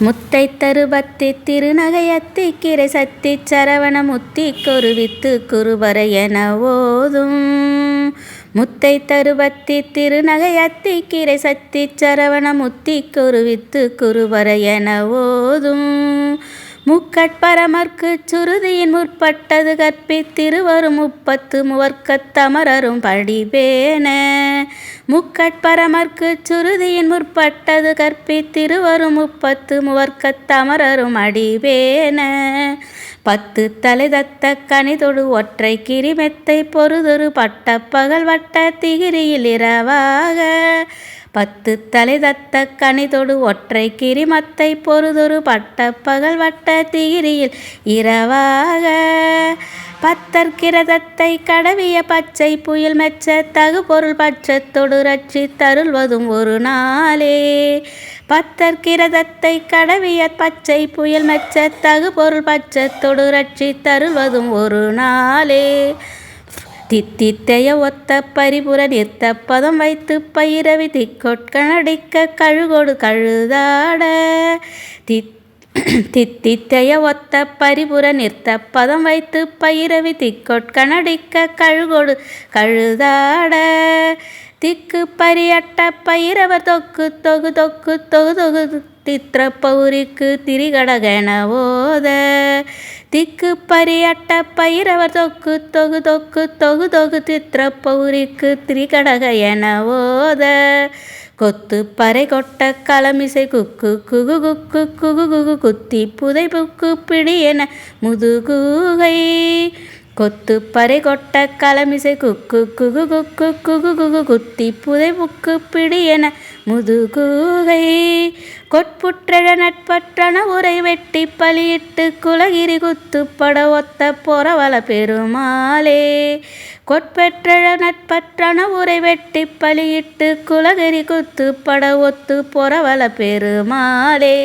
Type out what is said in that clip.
முத்தை தருபத்தி திருநகையத்தி கிரை சத்தி சரவண முத்தி கொருவித்து குருவரை என ஓதும். முத்தை தருபத்தி திருநகையத்தி கிரை சத்தி சரவண முத்தி கொருவித்து குருவரை என ஓதும். முக்கட்பரமர்க்கு சுருதியின் முற்பட்டது கற்பி திருவரும் முப்பத்து முவர்க்கத்தமரரும் படிவேன. முக்கட்பரமர்க்கு சுருதியின் முற்பட்டது கற்பித்திருவரும் முப்பத்து முவர்க்கத்தமரரும் அடிவேன. பத்து தலை தத்த கனிதொடு ஒற்றை கிரிமெத்தை பொறுதொரு பட்ட பகல் வட்ட திகிரியில் இரவாக. பத்து தலை தத்த கனிதொடு ஒற்றை கிரிமத்தை பொறுதொரு பட்ட பகல் வட்ட திகிரியில் இரவாக. பத்தற்கிரதத்தை கடவிய பச்சை புயல் மெச்ச தகு பொருள் பட்சத்தொடு ரட்சி தருள்வதும் ஒரு நாளே. பத்தற்கிரதத்தை கடவிய பச்சை புயல் மெச்ச தகு பொருள் பட்சத்தொடு ரட்சி தருள்வதும் ஒரு நாளே. தித்தித்தைய ஒத்த பரிபுர நிறுத்த பதம் வைத்து பயிரவி திக்கொட்கணடிக்க கழுகொடு கழுதாட. தித் தித்தித்தைய ஒத்த பரிபுர நிற்த பதம் வைத்து பயிரவி திக்கொட்கணடிக்க கழுகொடு கழுதாட. திக்கு பரியட்ட பயிரவர் தொக்கு தொகு தொக்கு தொகு தொகு தித்திர பௌரிக்கு திரிகடகென ஓத. திக்கு பரியட்ட பயிரவர் தொக்கு தொகு தொக்கு தொகு தொகு தித்திர பௌரிக்கு திரிகடக என ஓத. கொத்து பறை கொட்ட களமிசை குக்கு குகு குக்கு குகு குகு குத்தி புதை புக்கு பிடி என முதுகூகை. கொத்து பறை கொட்ட களமிசை குக்கு குகு குக்கு குகு குகு குத்தி புதை புக்கு பிடி என முதுகூகை. கொட்புற்றழ நட்பற்றன உரை வெட்டி பலியிட்டு குலகிரி குத்துப்பட ஒத்த பொறவல பெருமாளே. கொட்பெற்றழ நட்பற்றன உரை வெட்டி பலியிட்டு குலகிரி குத்துப்பட ஒத்து பொறவல பெருமாளே.